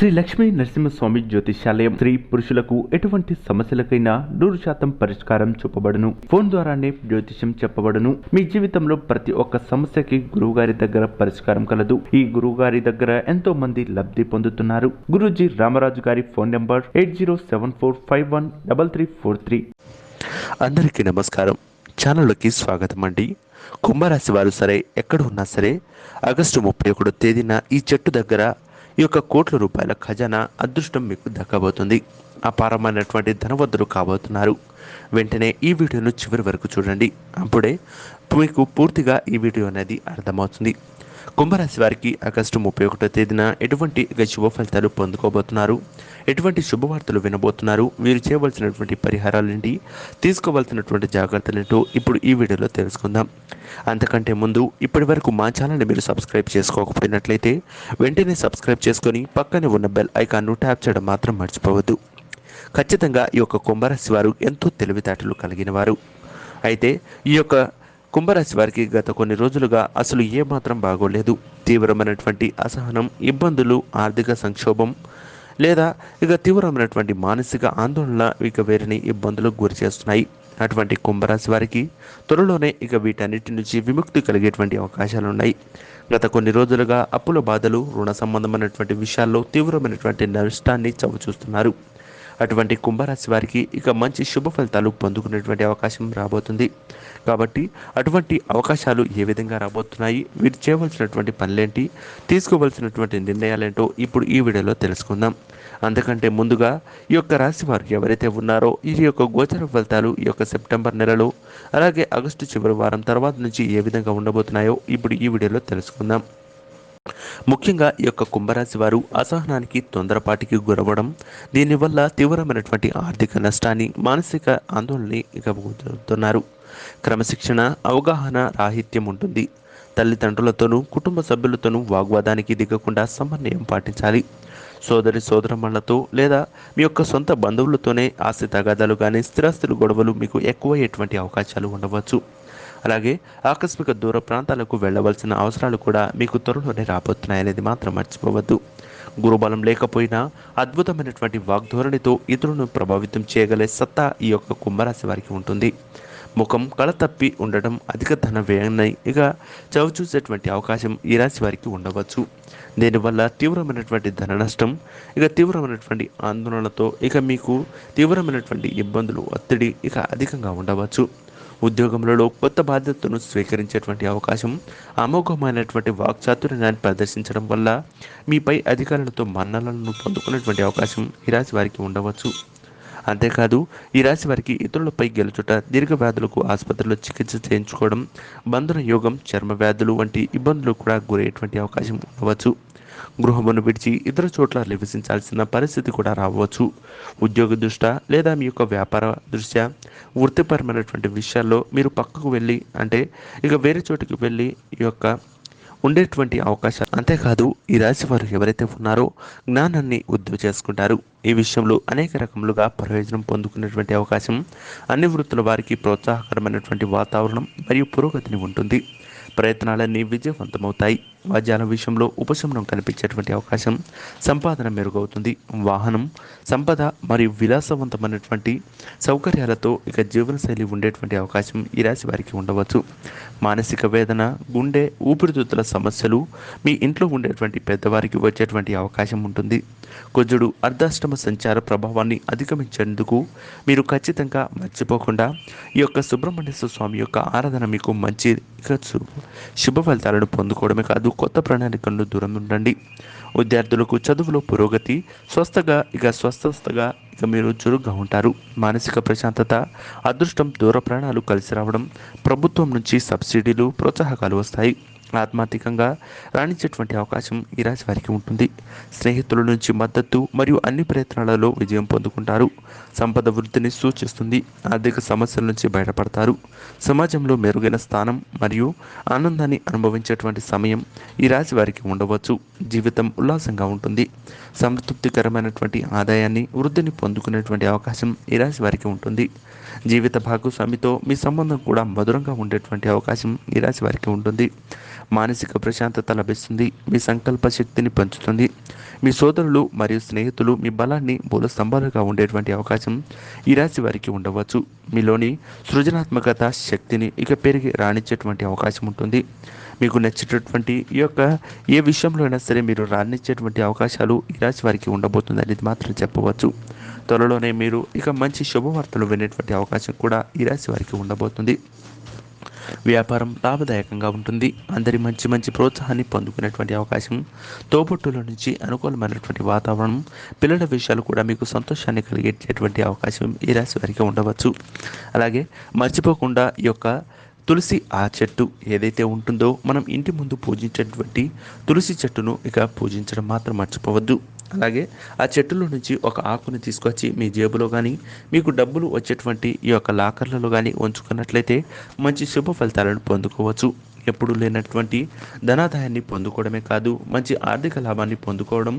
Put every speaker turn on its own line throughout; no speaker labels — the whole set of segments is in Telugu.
శ్రీ లక్ష్మీ నరసింహస్వామి జ్యోతిష్యాలయం స్త్రీ పురుషులకు ఎటువంటి సమస్యలకైనా నూరు శాతం పరిష్కారం చూపబడును. ఫోన్ ద్వారానే జ్యోతిష్యం చెప్పబడును. మీ జీవితంలో ప్రతి ఒక్క సమస్యకి గురువుగారి దగ్గర పరిష్కారం కలదు. ఈ గురువుగారి దగ్గర ఎంతో మంది లబ్ధి పొందుతున్నారు. గురూజీ రామరాజు గారి phone number eight zero seven four five one double three four three.
అందరికీ నమస్కారం. ఛానల్లోకి స్వాగతం అండి. కుంభరాశి వారు సరే ఎక్కడ ఉన్నా సరే ఆగస్టు ముప్పై ఒకటో తేదీన ఈ చెట్టు దగ్గర ఈ యొక్క కోట్ల రూపాయల ఖజానా అదృష్టం మీకు దక్కబోతుంది. అపారమైనటువంటి ధనవంతులు కాబోతున్నారు. వెంటనే ఈ వీడియోను చివరి వరకు చూడండి. అప్పుడే మీకు పూర్తిగా ఈ వీడియో అనేది అర్థమవుతుంది. కుంభరాశి వారికి ఆగస్టు ముప్పై ఒకటో తేదీన ఎటువంటి శుభ ఫలితాలు పొందుకోబోతున్నారు? ఎటువంటి శుభవార్తలు వినబోతున్నారు? వీరు చేయవలసినటువంటి పరిహారాలేంటి? తీసుకోవాల్సినటువంటి జాగ్రత్తలు ఏంటో ఇప్పుడు ఈ వీడియోలో తెలుసుకుందాం. అంతకంటే ముందు ఇప్పటి వరకు మా ఛానల్ని మీరు సబ్స్క్రైబ్ చేసుకోకపోయినట్లయితే వెంటనే సబ్స్క్రైబ్ చేసుకొని పక్కనే ఉన్న బెల్ ఐకాన్ను ట్యాప్ చేయడం మాత్రం మర్చిపోవద్దు. ఖచ్చితంగా ఈ యొక్క కుంభరాశి వారు ఎంతో తెలివితేటలు కలిగిన వారు. అయితే ఈ యొక్క కుంభరాశి వారికి గత కొన్ని రోజులుగా అసలు ఏమాత్రం బాగోలేదు. తీవ్రమైనటువంటి అసహనం ఇబ్బందులు ఆర్థిక సంక్షోభం లేదా ఇక తీవ్రమైనటువంటి మానసిక ఆందోళన ఇక వేరిని ఇబ్బందులకు గురి చేస్తున్నాయి. అటువంటి కుంభరాశి వారికి త్వరలోనే ఇక వీటన్నిటి నుంచి విముక్తి కలిగేటువంటి అవకాశాలు ఉన్నాయి. గత కొన్ని రోజులుగా అప్పుల బాధలు రుణ సంబంధమైనటువంటి విషయాల్లో తీవ్రమైనటువంటి నష్టాన్ని చవిచూస్తున్నారు. అటువంటి కుంభరాశి వారికి ఇక మంచి శుభ ఫలితాలు పొందుకునేటువంటి అవకాశం రాబోతుంది. కాబట్టి అటువంటి అవకాశాలు ఏ విధంగా రాబోతున్నాయి? వీరు చేయవలసినటువంటి పనులేంటి? తీసుకోవలసినటువంటి నిర్ణయాలేంటో ఇప్పుడు ఈ వీడియోలో తెలుసుకుందాం. అంతకంటే ముందుగా ఈ యొక్క రాశి వారు ఎవరైతే ఉన్నారో ఈ యొక్క గోచర ఫలితాలు ఈ యొక్క సెప్టెంబర్ నెలలో అలాగే ఆగస్టు చివరి వారం తర్వాత నుంచి ఏ విధంగా ఉండబోతున్నాయో ఇప్పుడు ఈ వీడియోలో తెలుసుకుందాం. ముఖ్యంగా ఈ యొక్క కుంభరాశి వారు అసహనానికి తొందరపాటికి గురవడం దీనివల్ల తీవ్రమైనటువంటి ఆర్థిక నష్టాన్ని మానసిక ఆందోళనని ఇక క్రమశిక్షణ అవగాహన రాహిత్యం ఉంటుంది. తల్లిదండ్రులతోనూ కుటుంబ సభ్యులతోనూ వాగ్వాదానికి దిగకుండా సమన్వయం పాటించాలి. సోదరి సోదరమ్మలతో లేదా మీ యొక్క సొంత బంధువులతోనే ఆస్తి తగాదాలు కానీ స్థిరాస్తులు గొడవలు మీకు ఎక్కువయ్యేటువంటి అవకాశాలు ఉండవచ్చు. అలాగే ఆకస్మిక దూర ప్రాంతాలకు వెళ్ళవలసిన అవసరాలు కూడా మీకు త్వరలోనే రాబోతున్నాయనేది మాత్రం మర్చిపోవద్దు. గురుబలం లేకపోయినా అద్భుతమైనటువంటి వాగ్ధోరణితో ఇతరులను ప్రభావితం చేయగలే సత్తా ఈ యొక్క కుంభరాశి వారికి ఉంటుంది. ముఖం కళ తప్పి ఉండటం అధిక ధన వ్యయాన్ని ఇక చవిచూసేటువంటి అవకాశం ఈ రాశి వారికి ఉండవచ్చు. దీనివల్ల తీవ్రమైనటువంటి ధన నష్టం ఇక తీవ్రమైనటువంటి ఆందోళనతో ఇక మీకు తీవ్రమైనటువంటి ఇబ్బందులు ఒత్తిడి ఇక అధికంగా ఉండవచ్చు. ఉద్యోగంలో కొత్త బాధ్యతను స్వీకరించేటువంటి అవకాశం అమోఘమైనటువంటి వాక్చాతుర్యాన్ని ప్రదర్శించడం వల్ల మీపై అధికారులతో మన్నలను పొందుకునేటువంటి అవకాశం ఈ రాశి వారికి ఉండవచ్చు. అంతేకాదు ఈ రాశి వారికి ఇతరులపై గెలుచుట దీర్ఘ వ్యాధులకు ఆసుపత్రిలో చికిత్స చేయించుకోవడం బంధన యోగం చర్మ వ్యాధులు వంటి ఇబ్బందులు కూడా గురయ్యేటువంటి అవకాశం ఉండవచ్చు. గృహమును విడిచి ఇతర చోట్ల నివసించాల్సిన పరిస్థితి కూడా రావచ్చు. ఉద్యోగ దృష్ట్యా లేదా మీ యొక్క వ్యాపార దృష్ట్యా? వృత్తిపరమైనటువంటి విషయాల్లో మీరు పక్కకు వెళ్ళి అంటే ఇక వేరే చోటుకి వెళ్ళి ఈ యొక్క ఉండేటువంటి అవకాశాలు అంతేకాదు ఈ రాశి వారు ఎవరైతే ఉన్నారో జ్ఞానాన్ని వృద్ధి చేసుకుంటారు. ఈ విషయంలో అనేక రకములుగా ప్రయోజనం పొందుకునేటువంటి అవకాశం అన్ని వృత్తుల వారికి ప్రోత్సాహకరమైనటువంటి వాతావరణం మరియు పురోగతిని ఉంటుంది. ప్రయత్నాలన్నీ విజయవంతమవుతాయి. వాద్యాల విషయంలో ఉపశమనం కనిపించేటువంటి అవకాశం సంపాదన మెరుగవుతుంది. వాహనం సంపద మరియు విలాసవంతమైనటువంటి సౌకర్యాలతో ఇక జీవనశైలి ఉండేటువంటి అవకాశం ఈ రాశి వారికి ఉండవచ్చు. మానసిక వేదన గుండె ఊపిరితిత్తుల సమస్యలు మీ ఇంట్లో ఉండేటువంటి పెద్దవారికి వచ్చేటువంటి అవకాశం ఉంటుంది. కుజుడు అర్ధాష్టమ సంచార ప్రభావాన్ని అధిగమించేందుకు మీరు ఖచ్చితంగా మర్చిపోకుండా ఈ యొక్క సుబ్రహ్మణ్యేశ్వర స్వామి యొక్క ఆరాధన మీకు మంచి శుభ ఫలితాలను పొందుకోవడమే కాదు కొత్త ప్రణాళికలను దూరం ఉండండి విద్యార్థులకు చదువులో పురోగతి స్వస్థగా ఇక స్వస్థగా ఇక మీరు చురుగ్గా ఉంటారు. మానసిక ప్రశాంతత అదృష్టం దూర ప్రాణాలు కలిసి రావడం ప్రభుత్వం నుంచి సబ్సిడీలు ప్రోత్సాహకాలు వస్తాయి. ఆత్మాత్మికంగా రాణించేటువంటి అవకాశం ఈ రాశి వారికి ఉంటుంది. స్నేహితుల నుంచి మద్దతు మరియు అన్ని ప్రయత్నాలలో విజయం పొందుకుంటారు. సంపద వృద్ధిని సూచిస్తుంది. ఆర్థిక సమస్యల నుంచి బయటపడతారు. సమాజంలో మెరుగైన స్థానం మరియు ఆనందాన్ని అనుభవించేటువంటి సమయం ఈ రాశి వారికి ఉండవచ్చు. జీవితం ఉల్లాసంగా ఉంటుంది. సంతృప్తికరమైనటువంటి ఆదాయాన్ని వృద్ధిని పొందుకునేటువంటి అవకాశం ఈ రాశి వారికి ఉంటుంది. జీవిత భాగస్వామితో మీ సంబంధం కూడా మధురంగా ఉండేటువంటి అవకాశం ఈ రాశి వారికి ఉంటుంది. మానసిక ప్రశాంతత లభిస్తుంది మీ సంకల్ప శక్తిని పెంచుతుంది. మీ సోదరులు మరియు స్నేహితులు మీ బలాన్ని మూల స్తంభాలుగా ఉండేటువంటి అవకాశం ఈ రాశి వారికి ఉండవచ్చు. మీలోని సృజనాత్మకత శక్తిని ఇక పెరిగి రాణించేటువంటి అవకాశం ఉంటుంది. మీకు నచ్చేటటువంటి ఈ యొక్క ఏ విషయంలో అయినా సరే మీరు రాణించేటువంటి అవకాశాలు ఈ రాశి వారికి ఉండబోతుంది అనేది మాత్రం చెప్పవచ్చు. త్వరలోనే మీరు ఇక మంచి శుభవార్తలు వినేటువంటి అవకాశం కూడా ఈ రాశి వారికి ఉండబోతుంది. వ్యాపారం లాభదాయకంగా ఉంటుంది. అందరి మంచి మంచి ప్రోత్సాహాన్ని పొందుకునేటువంటి అవకాశం తోబుట్టుల నుంచి అనుకూలమైనటువంటి వాతావరణం పిల్లల విషయాలు కూడా మీకు సంతోషాన్ని కలిగేటటువంటి అవకాశం ఈ రాశి వారికి ఉండవచ్చు. అలాగే మర్చిపోకుండా ఈ యొక్క తులసి ఆ చెట్టు ఏదైతే ఉంటుందో మనం ఇంటి ముందు పూజించేటువంటి తులసి చెట్టును ఇక పూజించడం మాత్రం మర్చిపోవద్దు. అలాగే ఆ చెట్టులో నుంచి ఒక ఆకుని తీసుకొచ్చి మీ జేబులో కానీ మీకు డబ్బులు వచ్చేటువంటి ఈ యొక్క లాకర్లలో కానీ ఉంచుకున్నట్లయితే మంచి శుభ ఫలితాలను పొందుకోవచ్చు. ఎప్పుడు లేనటువంటి ధనాదాయాన్ని పొందుకోవడమే కాదు మంచి ఆర్థిక లాభాన్ని పొందుకోవడం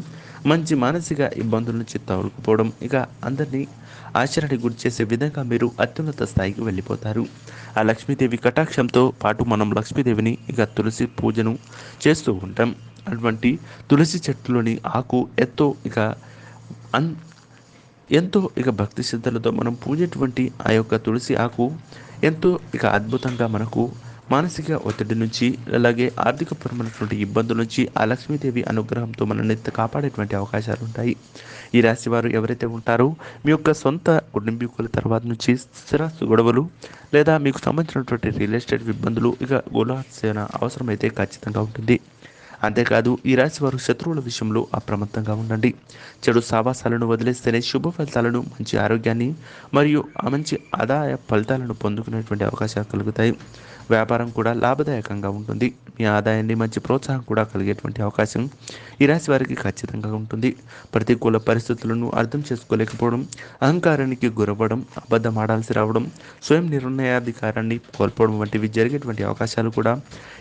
మంచి మానసిక ఇబ్బందుల నుంచి తొలగిపోవడం ఇక అందరినీ ఆశ్చర్యానికి గురి చేసే విధంగా మీరు అత్యున్నత స్థాయికి వెళ్ళిపోతారు. ఆ లక్ష్మీదేవి కటాక్షంతో పాటు మనం లక్ష్మీదేవిని ఇక తులసి పూజను చేస్తూ ఉంటాం. అటువంటి తులసి చెట్టులోని ఆకు ఎంతో ఇక అన్ ఎంతో ఇక భక్తి శ్రద్ధలతో మనం పూజేటువంటి ఆ యొక్క తులసి ఆకు ఎంతో ఇక అద్భుతంగా మనకు మానసిక ఒత్తిడి నుంచి అలాగే ఆర్థికపరమైనటువంటి ఇబ్బందుల నుంచి ఆ లక్ష్మీదేవి అనుగ్రహంతో మనల్ని కాపాడేటువంటి అవకాశాలు ఉంటాయి. ఈ రాశి వారు ఎవరైతే ఉంటారో మీ యొక్క సొంత కుటుంబీకుల తర్వాత నుంచి స్థిరాస్తు గొడవలు లేదా మీకు సంబంధించినటువంటి రియల్ ఎస్టేట్ ఇబ్బందులు ఇక గోలాల్సిన అవసరమైతే ఖచ్చితంగా ఉంటుంది. అంతేకాదు ఈ రాశి వారు శత్రువుల విషయంలో అప్రమత్తంగా ఉండండి. చెడు సావాసాలను వదిలేస్తేనే శుభ ఫలితాలను మంచి ఆరోగ్యాన్ని మరియు మంచి ఆదాయ ఫలితాలను పొందుకునేటువంటి అవకాశాలు కలుగుతాయి. వ్యాపారం కూడా లాభదాయకంగా ఉంటుంది. మీ ఆదాయాన్ని మంచి ప్రోత్సాహం కూడా కలిగేటువంటి అవకాశం ఈ రాశి వారికి ఖచ్చితంగా ఉంటుంది. ప్రతికూల పరిస్థితులను అర్థం చేసుకోలేకపోవడం అహంకారానికి గురవ్వడం అబద్ధం ఆడాల్సి రావడం స్వయం నిర్ణయాధికారాన్ని కోల్పోవడం వంటివి జరిగేటువంటి అవకాశాలు కూడా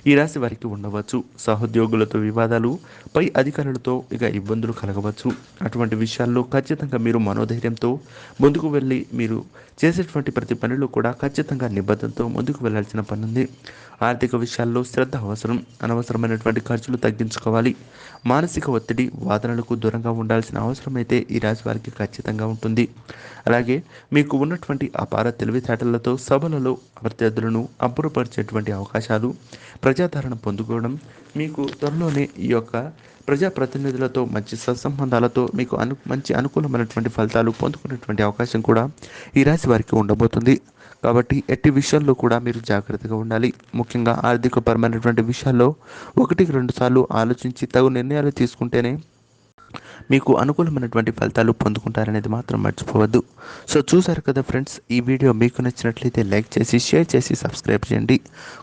ఈ రాశి వారికి ఉండవచ్చు. సహోద్యోగులతో వివాదాలు పై అధికారులతో ఇక ఇబ్బందులు కలగవచ్చు. అటువంటి విషయాల్లో ఖచ్చితంగా మీరు మనోధైర్యంతో ముందుకు వెళ్ళి మీరు చేసేటువంటి ప్రతి పనిలో కూడా ఖచ్చితంగా నిబద్ధతతో ముందుకు వెళ్ళాల్సిన పనులు ఉంటుంది ఆర్థిక విషయాల్లో శ్రద్ధ అవసరం అనవసరమైనటువంటి ఖర్చులు తగ్గించుకోవాలి. మానసిక ఒత్తిడి వాదనలకు దూరంగా ఉండాల్సిన అవసరం అయితే ఈ రాశి వారికి ఖచ్చితంగా ఉంటుంది. అలాగే మీకు ఉన్నటువంటి అపార తెలివితేటలతో సభలలో ప్రత్యర్థులను అబ్బురపరిచేటువంటి అవకాశాలు ప్రజాదరణ పొందుకోవడం మీకు త్వరలోనే ఈ యొక్క ప్రజాప్రతినిధులతో మంచి సత్సంబంధాలతో మీకు అను మంచి అనుకూలమైనటువంటి ఫలితాలు పొందుకునేటువంటి అవకాశం కూడా ఈ రాశి వారికి ఉండబోతుంది. కాబట్టి ఎట్టి విషయాల్లో కూడా మీరు జాగ్రత్తగా ఉండాలి. ముఖ్యంగా ఆర్థికపరమైనటువంటి విషయాల్లో ఒకటికి రెండు సార్లు ఆలోచించి తగు నిర్ణయాలు తీసుకుంటేనే మీకు అనుకూలమైనటువంటి ఫలితాలు పొందుకుంటారనేది మాత్రం మర్చిపోవద్దు. సో చూసారు కదా ఫ్రెండ్స్ ఈ వీడియో మీకు నచ్చినట్లయితే లైక్ చేసి షేర్ చేసి సబ్స్క్రైబ్ చేయండి.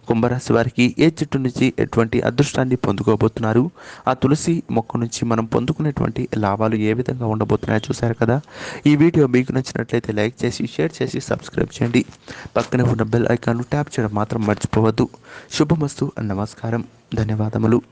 కుంభరాశి వారికి ఏ చెట్టు నుంచి ఎటువంటి అదృష్టాన్ని పొందుకోబోతున్నారు? ఆ తులసి మొక్క నుంచి మనం పొందుకునేటువంటి లాభాలు ఏ విధంగా ఉండబోతున్నాయో చూసారు కదా? ఈ వీడియో మీకు నచ్చినట్లయితే లైక్ చేసి షేర్ చేసి సబ్స్క్రైబ్ చేయండి. పక్కనే ఉన్న బెల్ ఐకాన్ను ట్యాప్ చేయడం మాత్రం మర్చిపోవద్దు. శుభమస్తు నమస్కారం ధన్యవాదములు.